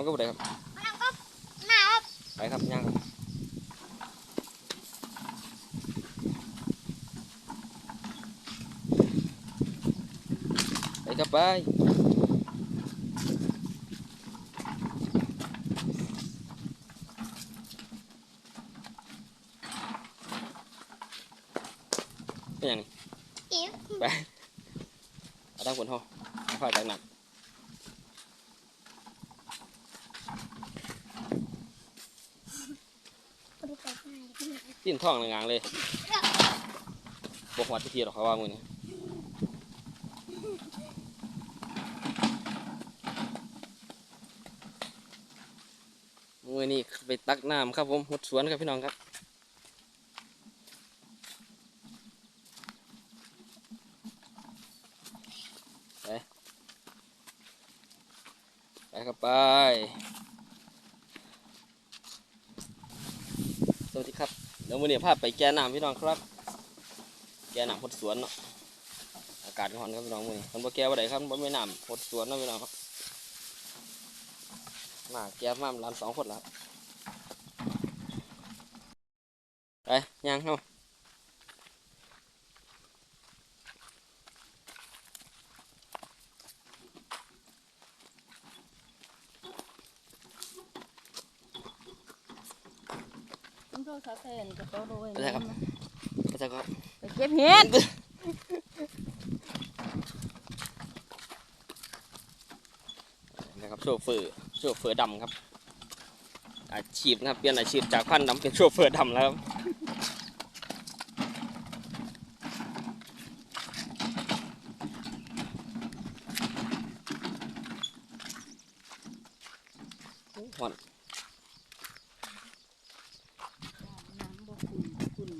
ำก็บ่ได้ครับน้ำก็น้ำครับไปครับย่างครับไปครับไปเป็นหยังนี่อิ๋วไปเอาตั้งฝนห้อ งเอจากหนักสิ้นท้องงางเลยบกหัวที่ทีหรอกเขาว่ามือนี่มือนี่ไปตักน้ำครับผมหดสวนครับพี่น้องครับ ไป ไปครับไป ส วัสดีครับเดี๋ยวมือนี้พาไปแก่น้ำพี่น้องครับ แก่น้ำพดสวนเนาะอากาศร้อนครับพี่น้องมือนี้มันบ่แก่บ่ไดครับบ่ไม่น้ำพดสวนนะพี่น้องครับมาแก่มาร้านสองคนแล้วไปย่างเข้า ต้องโทรศัพท์แทนกระเป๋าด้วยไปเลยครับไปใส่ครับไปเก็บเห็ดนะครับโชเฟอร์โชเฟอร์ดำครับอาชีพนะครับเปลี่ยนอาชีพจากพันดำเป็นโชเฟอร์ดำแล้วครับโอ้หอน น้ำบ่ขุ่นขุ่น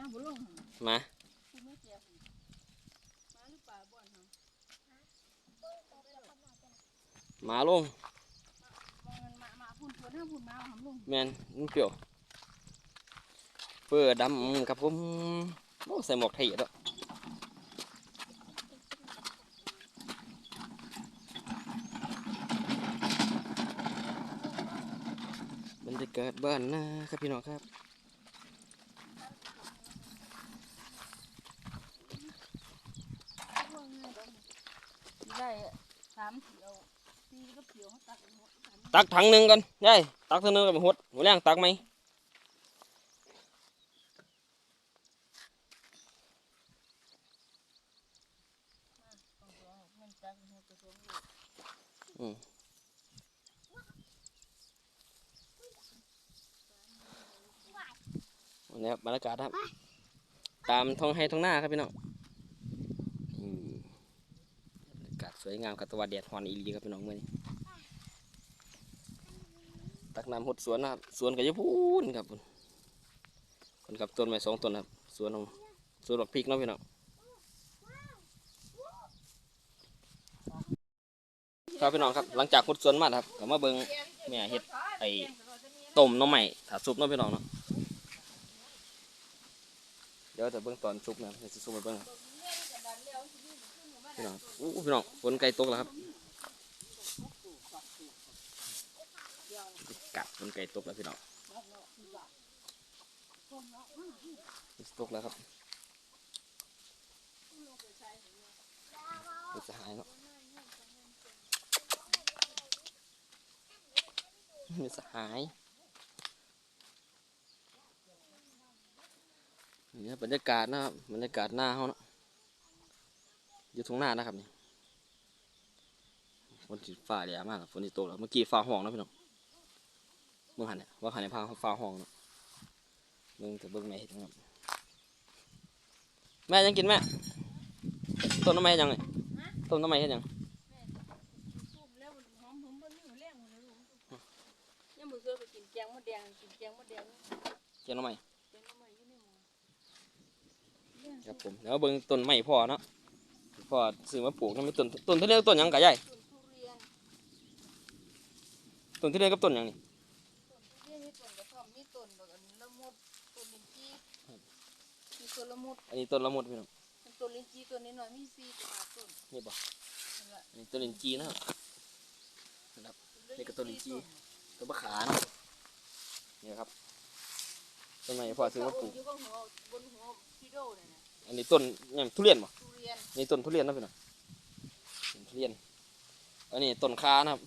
มามาบ่ลงหั่นมากูไม่แก่หั่นมาหรือเปล่าบ่อนหั่นมาลงมองมันมามาพุ่นตัวหน้าพุ่นมาหำลงแมนมันเปรี้ยวเฟอร์ดำครับผมโอ้ใส่หมวกไทยด้วยบรรยากาศบ้านนะครับพี่น้องครับ ได้สามเขียวตีก็เขียวเขา ตักถังหนึ่งกันยายตักถังหนึ่งกันไปหดหัวแรงตักไหมมันตัดหมดกระทรวงลูกวันนี้ครับบรรยากาศครับ ตามท้องให้ท้องหน้าครับพี่น้องอืมบรรยากาศสวยงามกับตะวันแดดฮอนอีลีครับพี่น้องเมื่อนี้ ตักน้ำหดสวนนะครับ สวนก็จะพูนครับพุ่นคนกับต้นไม้สองต้นครับ สวนของสวนดอกพริกเนาะพี่น้องครับพี่น้องครับ หลังจากหดสวนมาครับก็มาเบิ่งแม่เฮ็ดไอ้ต้มน้ำใหม่ถาซุปเนาะพี่น้องเนาะเดี๋ยวจะเบิ่งตอนซุปนะเดี๋ยวจะซุปมาเบิ่งครับพี่น้องอู้พี่น้องฝนไก่ตกแล้วครับ กัดฝนไก่ตกแล้วพี่น้องตกแล้วครับมันจะหายเนาะมันจะหายนี่ครับรรยากาศนะครับบรรยากาศหน้าเขาเนาะอยู่ตรงหน้านะครับนี่ฝนสีฟ้าแดดมากฝนสีตกแล้วเมื่อกี้ฟ้าห้องนะพี่น้อง มื่อหันเนี่ยว่าหันในพาฟ้าห้องเนาะเบิ่งแต่เบิ่งแม่เห็นครับแม่ยังกินแม่ต้นน้ำไม้ยังไงต้นน้ำไม้เห็นยังพุ่มแล้วมันหอมหอมบ่มีหัวแรงหมดเลยลูกยังมือเสือไปกินแกงมดแดงกินแกงมดแดงเกี่ยวน้ำไม้แกงใหม่ครับผมเดี๋ยวเบิ่งต้นไม้พ่อเนาะพ่อซื้อมาปลูกนั่นไม่ต้นต้นที่เรียกต้นยังกะใหญ่ต้นที่เรียกกับต้นยังนี่ทุเรียนมีต้นกระท่อมมีต้นดอกอันละมุดต้นลิ้นจี่มี ต้นละมุดอันนี้ต้นละมุดพี่น้องต้นลิ้นจี่ต้นน้อยๆมีสี่ต้นห้าต้นนี่บ่นั่นแหละอันนี้ต้นลินจีนะครับนะครับนี่ก็ต้นลิ้นจี่ต้นมะขามเนาะนี่ครับต้นไม้พ่อซื้อมาปลูกอยู่บนหัวบนหัวพี่โดเนี่ยนะอันนี้ต้นเนี่ยทุเรียนบ่ทุเรียนนี่ต้นทุเรียนนะพี่น้องต้นทุเรียน อันนี้ต้นคานะครับ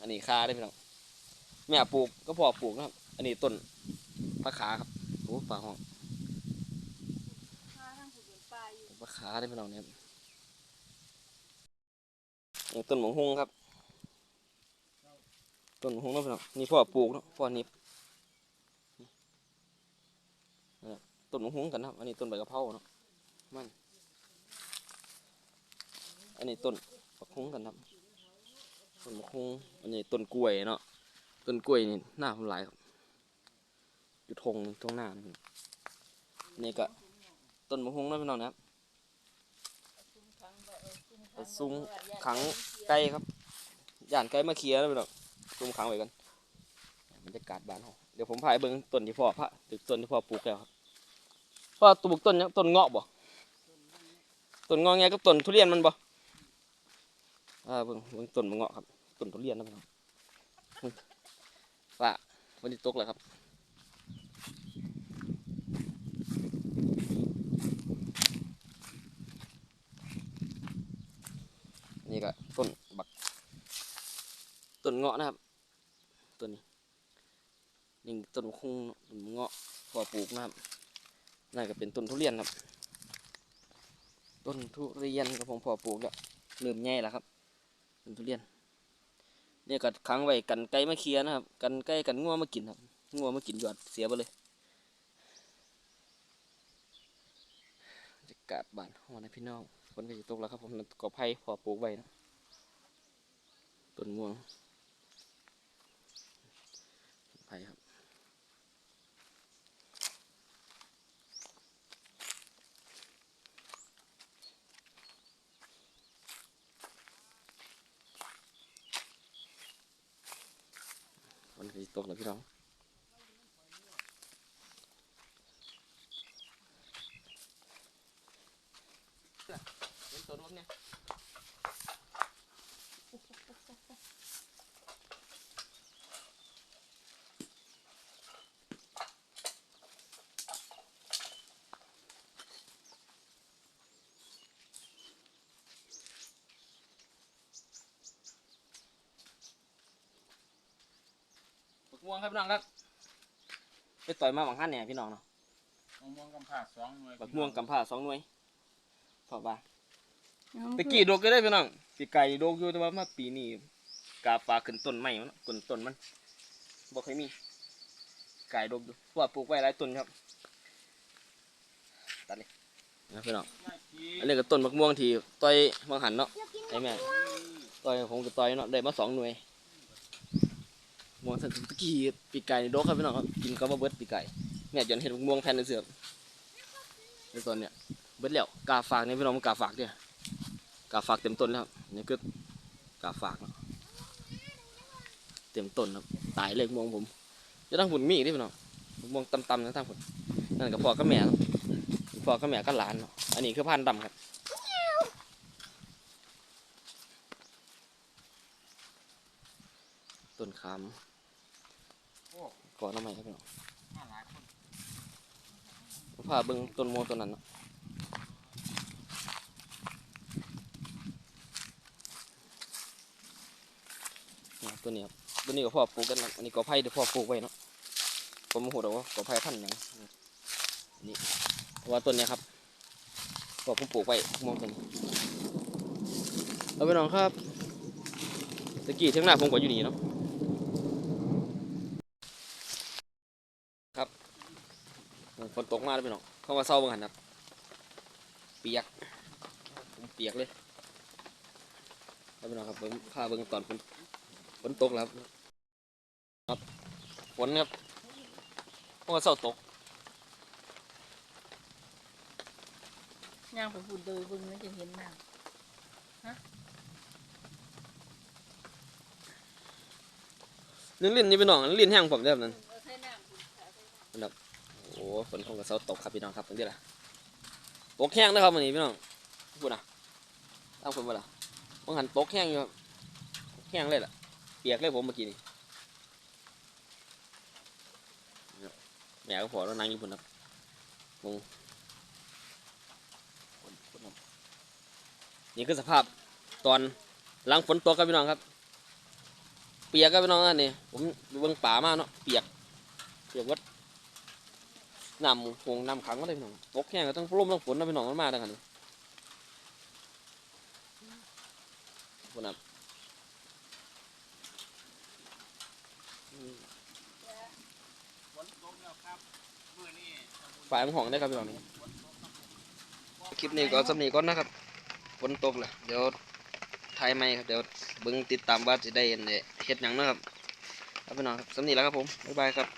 อันนี้คาได้พี่น้องแม่ปลูกก็พ่อปลูกนะครับ อันนี้ต้นมะขาครับโอ้ปลาห้อง ข้าทั้งผู้เป็นปลาอยู่ มะ ขาได้พี่น้องเนี่ยนี่ต้นหมงฮุงครับ ต้นหมงฮุงนะพี่น้องนี่พ่อปลูกนะพ่อนี่นี่นะครับต้นหมงฮุงกันนะอันนี้ต้นใบกระเพราเนาะมัน อันนี้ต้นบักฮุงกันครับต้นบักฮุงอันนี้ต้นกล้วยเนาะต้นกล้วยนี่หน้าผมหลายครับอยู่ทงตรงหน้านี่นี่ก็ต้นบักฮุงนะพี่น้องนะครับ ซุ้มขังไก่ครับย่านไก่มาเคลียร์แล้วพี่น้องซุ่มขังไว้กันบรรยากาศบ้านเขาเดี๋ยวผมพาไปเบิ่งต้นที่พ่อพระตึกต้นที่พ่อปลูกแล้วครับพ่อปลูกต้นยังต้นเงาะบ่ต้นเงาะไงกับต้นทุเรียนมันบ่อ่าเบิ่งเบิ่งต้นเงาะครับต้นทุเรียนนะพี่น้องว่าวันนี้ตกแล้วครับ นี่ก็ต้นบักต้น เงาะนะครับต้นนี้นี่ต้นคงเนาะต้นเงาะพอปลูกนะครับนั่นก็เป็นต้นทุเรียนครับ ต้นทุเรียนกับผมพอปลูกแล้วเริ่มใหญ่แล้วครับต้นทุเรียนเนี่ยก็ค้างไว้กันไก่มาเคลียนะครับ กันไก่กันงัวมากินครับงัวมากินหยอดเสียไปเลยบรรยากาศบ้านห้องนะพี่น้องฝนก็จะตกแล้วครับผมกอไผ่พอปลูกไว้นะต้นม่วง ภัยครับมันคือตกแล้วพี่น้องเห็นต้นพวกเนี้ย บัก ม่วงครับพี่น้องครับไปต่อยมาบางขั้นเนี่ยพี่น้องเนาะมะม่วงกำผ่าสองหน่วยบักม่วงกำผ้าสองหน่วยพอปะน้องตะกี้โดกก็ได้พี่น้องปีไก่โดกอยู่แต่ว่ามาปีนี้กาปลาขึ้นต้นใหม่มันขึ้นต้นมันบอกให้มี ไก่โดกอยู่เพราะว่าปลูกไว้หลายต้นครับตัดเลยนะพี่น้องไม่กี่อันนี้ก็ต้นบักม่วงที่ต่อยบางหันเนาะไอ้แม่ต่อยผมก็ต่อยเนาะได้มาสองหน่วย ม่วงสันตะกี้ปีกไก่นี่โดกครับพี่น้องครับกินก็มาเบิดปีกไก่แม่ยจนเห็นม่วงแผ่นเสือกในต้นเนี่ยเบิดแล้วกาฝากนี่พี่น้องกาฝากเนี่ยกาฝากเต็มต้นแล้วนี่คือกาฝากเต็มต้นครับตายเลยม่วงผมจะตั้งหุ่นมีอีกดิพี่น้องม่วงตำๆนะตั้งหุ่นนั่นก็พ่อกับแม่เนาะพ่อกับแม่ก็หลานอันนี้คือพันธุ์ดำครับ ต้นขามก่อนทำไมครับพี่น้องมาหลายคนพาเบิ่งต้นโมต้นนั้นเนาะตัวนี้ครับตัวนี้ก็พ่อปลูกกันนะอันนี้ก็ไผ่ที่พ่อปลูกไว้เนาะผมโมโหดอกว่าก็ไผ่พันธุ์หยังอันนี่ว่าต้นนี้ครับพ่อผมปลูกไว้มองต้นนี้เอาไปน้องครับตะกี้ที่ยงหน้าผมก็อยู่นี่เนาะ ฝนตก มาแล้วพี่น้องเข้ามาเศร้าเบิ่งหันครับเปียกผมเปียกเลยแล้วพี่น้องครับผมพาเบิ่งตอนฝนฝนตกแล้วครับครับฝนครับเข้ามาเศร้าตกย่างไปพูดโดยเบึงแล้วจะเห็นน้ลื่นลื่นๆนี่พี่น้องลื่นแห้งผมได้แบบนั้นำเอาใส่น้ำคุณค่ะใส่น้โอ้ฝนคงกับเศร้าตกครับพี่น้องครับตรงนี้แหละตกแห้งนะครับวันนี้พี่น้องพูดนะตามคนบ่ล่ะบางหันตกแห้งอยู่ครับแห้งเลยล่ะ เปียกเลยผมเมื่อกี้นี่แม่ก็พอแล้วนั่งอยู่บนครับมงนี่คือสภาพตอนหลังฝนตกครับพี่น้องครับ เปียกครับพี่น้องอันนี้ผมเบิ่งป่ามากเนาะเปียกเปียกวัด น้ำคงน้ำขังก็ได้พี่น้องตกแห้งก็ต้องร่มต้องฝนนะพี่น้องมันมาดังนั้นฝนครับฝนตกแล้วครับฝ่ายมันห่องได้ครับพี่น้องนี่คลิปนี้ก็สำนีก่อนนะครับฝนตกแหละเดี๋ยวถ่ายใหมครับเดี๋ยวเบิ่งติดตามว่าจะได้เฮ็ดหยังนะครับครับพี่น้องครับสำนีแล้วครับผมบ๊ายบายครับ